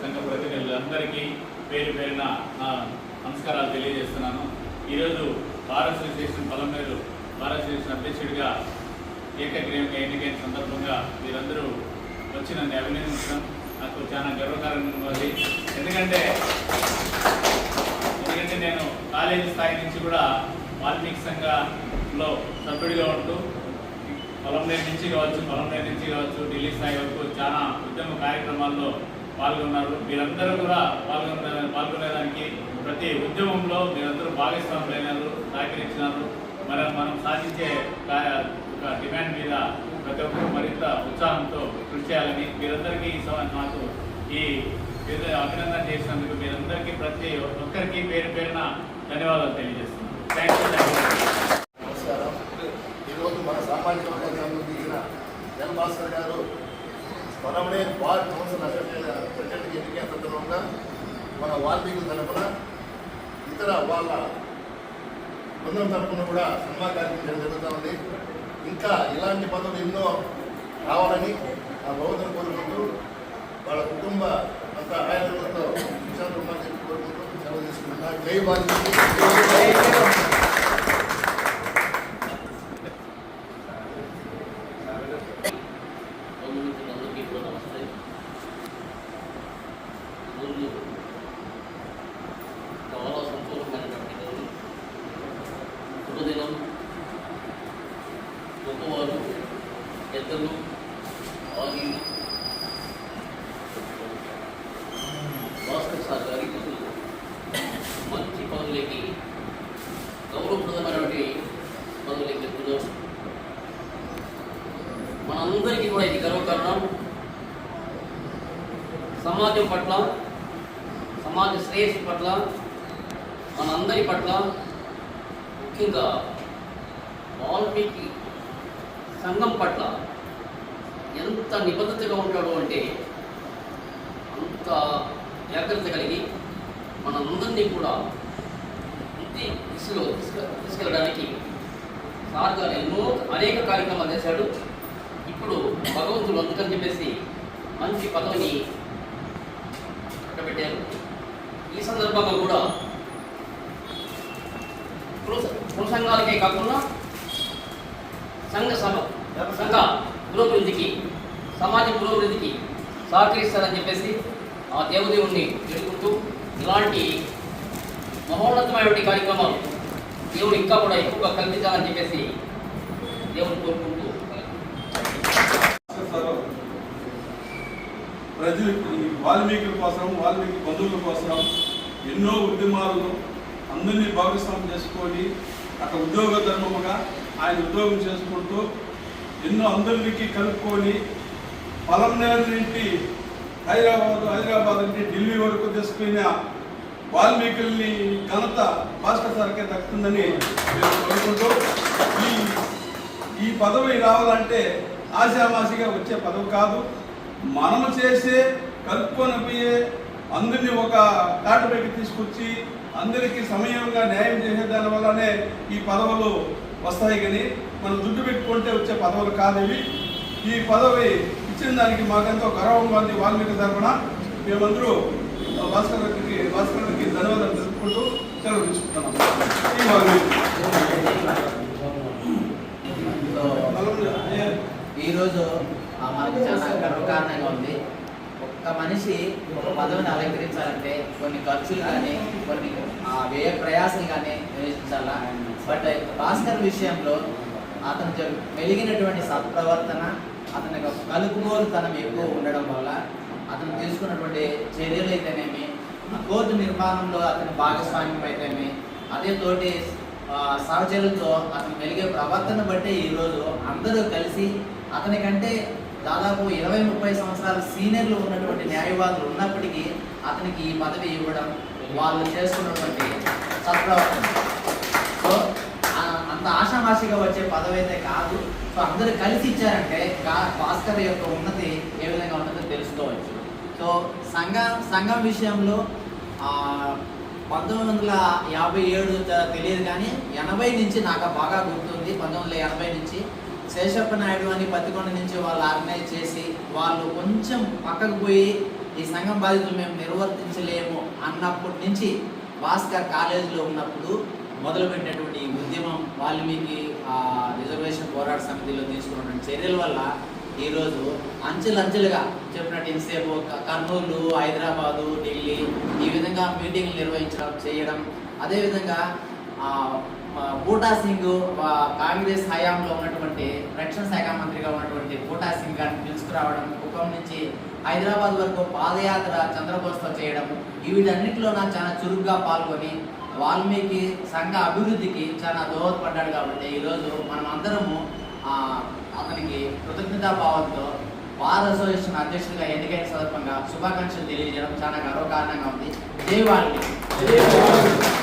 సంఘ ప్రతినిధులందరికీ పేరు పేరున నా నమస్కారాలు తెలియజేస్తున్నాను. ఈరోజు భారత అసోసియేషన్ పొలంనేరు భారత అసోసియేషన్ అధ్యక్షుడిగా ఏకగ్రీవంగా ఎన్నికైన సందర్భంగా మీరందరూ వచ్చి నన్ను అభినందించడం. నాకు చాలా గర్వకారంగా ఉంది ఎందుకంటే ఎందుకంటే నేను కాలేజీ స్థాయి నుంచి కూడా వాల్మీకి సంఘంలో సభ్యుడిగా ఉంటూ పొలంనేరు నుంచి కావచ్చు పొలంనేరు నుంచి కావచ్చు ఢిల్లీ స్థాయి వరకు చాలా ఉద్యమ కార్యక్రమాల్లో పాల్గొన్నారు. మీరందరూ కూడా పాల్గొనే పాల్గొనేదానికి ప్రతి ఉద్యమంలో మీరందరూ భాగస్వాములైనారు సహకరించినారు. మరి మనం సాధించే ఒక డిమాండ్ మీద ప్రతి ఒక్కరు మరింత ఉత్సాహంతో కృషి చేయాలని మీరందరికీ ఈ సమ- నాకు ఈ అభినందన చేసినందుకు మీరందరికీ ప్రతి ఒక్కరికి పేరు పేరున ధన్యవాదాలు తెలియజేస్తున్నాను థ్యాంక్ యూ నమస్కారం. ఈరోజు మన సామాజిక వర్గంలో ఎన్ భాస్కర్ గారు మనమునే వార్డ్ కౌన్సిల్ అసెంబ్లీ ప్రెసిడెంట్కి ఎన్నికైన సందర్భంగా మన తరపున తరఫున ఇతర వాళ్ళ బృందం తరఫున కూడా సినిమా కార్యక్రమం జరుగుతూ ఉంది. ఇంకా ఇలాంటి పదవులు ఎన్నో రావాలని ఆ భగవంతుని కోరుకుంటూ వాళ్ళ కుటుంబ అంత ఆయనతో విశాలు ఉండాలని చెప్పి కోరుకుంటూ సెలవు తీసుకుంటున్నా. జై బాధ్యత శుభదినం గొప్పవారు పెద్దలు ఆగి భాస్కర్ సార్ గారి మంచి పనులకి గౌరవప్రదమైనటువంటి పనులకి చెప్తున్నాం మనందరికీ కూడా ఇది గర్వకారణం సమాజం పట్ల సమాజ శ్రేయస్సు పట్ల మనందరి పట్ల ముఖ్యంగా వాల్మీకి సంఘం పట్ల ఎంత నిబద్ధతగా ఉంటాడు అంటే అంత జాగ్రత్త కలిగి మనందరినీ కూడా ఇంటి దిశలో తీసుకు తీసుకెళ్ళడానికి సార్గా ఎన్నో అనేక కార్యక్రమాలు చేశాడు. ఇప్పుడు భగవంతుడు అందుకని చెప్పేసి మంచి పదవిని పెట్టారు ఈ సందర్భంగా కూడా సంఘాలకే కాకుండా సంఘ సభ సంఘ పురోభివృద్ధికి సమాజ పురోభివృద్ధికి సహకరిస్తారని చెప్పేసి ఆ దేవదేవుణ్ణి వేడుకుంటూ ఇలాంటి మహోన్నతమైనటువంటి కార్యక్రమాలు దేవుడు ఇంకా కూడా ఎక్కువగా కల్పించాలని చెప్పేసి దేవుని కోరుకుంటూ ప్రజలు వాల్మీకుల కోసం వాల్మీకి బంధువుల కోసం ఎన్నో ఉద్యమాలను అందరినీ భాగస్వామ్యం చేసుకొని అక్కడ ఉద్యోగ ధర్మముగా ఆయన ఉద్యోగం చేసుకుంటూ ఎన్నో అందరికీ కలుపుకొని పలంనేరు నుండి హైదరాబాద్ హైదరాబాద్ నుండి ఢిల్లీ వరకు తీసుకున్న వాల్మీకుల్ని ఘనత భాస్కర్ సార్కే దక్కుతుందని నేను కోరుకుంటూ ఈ ఈ పదవి రావాలంటే ఆశామాసిగా వచ్చే పదవి కాదు. మనము చేసే కలుపుకొని పోయే అందరినీ ఒక తాటపైకి తీసుకొచ్చి అందరికీ సమయంగా న్యాయం చేసే దాని వల్లనే ఈ పదవులు వస్తాయి కానీ మనం దుడ్డు పెట్టుకుంటే వచ్చే పదవులు కాదు ఇవి. ఈ పదవి ఇచ్చిన దానికి మాకెంతో గర్వంగా ఉంది వాల్మీకి తరఫున మేమందరూ భాస్కర్ గారికి భాస్కర్ గారికి ధన్యవాదాలు తెలుపుకుంటూ సెలవు తీసుకుంటున్నాం. ఈ వాల్మీకి. ఈరోజు ఆ, మనకి చాలా గర్వకారణంగా ఉంది. ఒక్క మనిషి ఒక పదవిని అలంకరించాలంటే కొన్ని ఖర్చులు కానీ కొన్ని ఆ, వ్యయ ప్రయాసం కానీ నిర్వహించాలా? బట్ భాస్కర్ విషయంలో అతను మెలిగినటువంటి సత్ప్రవర్తన అతని యొక్క కలుపుగోలుతనం ఎక్కువ ఉండడం వల్ల అతను తీసుకున్నటువంటి చర్యలు అయితేనేమి కోర్టు నిర్మాణంలో అతని భాగస్వామ్యం అయితేనేమి అదే తోటి సహచరులతో అతను మెలిగే ప్రవర్తన బట్టి ఈరోజు అందరూ కలిసి అతనికంటే దాదాపు ఇరవై ముప్పై సంవత్సరాల సీనియర్లు ఉన్నటువంటి న్యాయవాదులు ఉన్నప్పటికీ అతనికి ఈ పదవి ఇవ్వడం వాళ్ళు చేస్తున్నటువంటి సత్ప్రవర్తన సో అంత ఆషామాషిగా వచ్చే పదవి అయితే కాదు. సో అందరూ కలిసి ఇచ్చారంటే భాస్కర్ యొక్క ఉన్నతి ఏ విధంగా ఉంటుందో తెలుసుకోవచ్చు. సో సంఘం సంఘం విషయంలో పంతొమ్మిది వందల యాభై ఏడు తెలియదు కానీ ఎనభై నుంచి నాకు బాగా గుర్తుంది. పంతొమ్మిది వందల ఎనభై నుంచి శేషప్ప నాయుడు అని పత్తికొండ నుంచి వాళ్ళు ఆర్గనైజ్ చేసి వాళ్ళు కొంచెం పక్కకు పోయి ఈ సంఘం బాధ్యతలు మేము నిర్వర్తించలేము అన్నప్పటి నుంచి భాస్కర్ కాలేజీలో ఉన్నప్పుడు మొదలుపెట్టినటువంటి ఈ ఉద్యమం వాల్మీకి రిజర్వేషన్ పోరాట సమితిలో తీసుకున్నటువంటి చర్యల వల్ల ఈరోజు అంచెలంచెలుగా చెప్పినట్టు ఇంతసేపు కర్నూలు హైదరాబాదు ఢిల్లీ ఈ విధంగా మీటింగ్లు నిర్వహించడం చేయడం అదేవిధంగా బూటా సింగ్ కాంగ్రెస్ హయాంలో ఉన్నటువంటి రక్షణ శాఖ మంత్రిగా ఉన్నటువంటి బూటా సింగ్ గారిని పిలుచుకురావడం కుప్పం నుంచి హైదరాబాద్ వరకు పాదయాత్ర చంద్రబోస్తో చేయడం వీటన్నిటిలో నాకు చాలా చురుగ్గా పాల్గొని వాల్మీకి సంఘ అభివృద్ధికి చాలా దోహదపడ్డాడు కాబట్టి ఈరోజు మనం అందరము అతనికి కృతజ్ఞతాభావంతో బార్ అసోసియేషన్ అధ్యక్షుడిగా ఎన్నికైన సందర్భంగా శుభాకాంక్షలు తెలియజేయడం చాలా గర్వకారణంగా ఉంది. జై వాల్మీకి.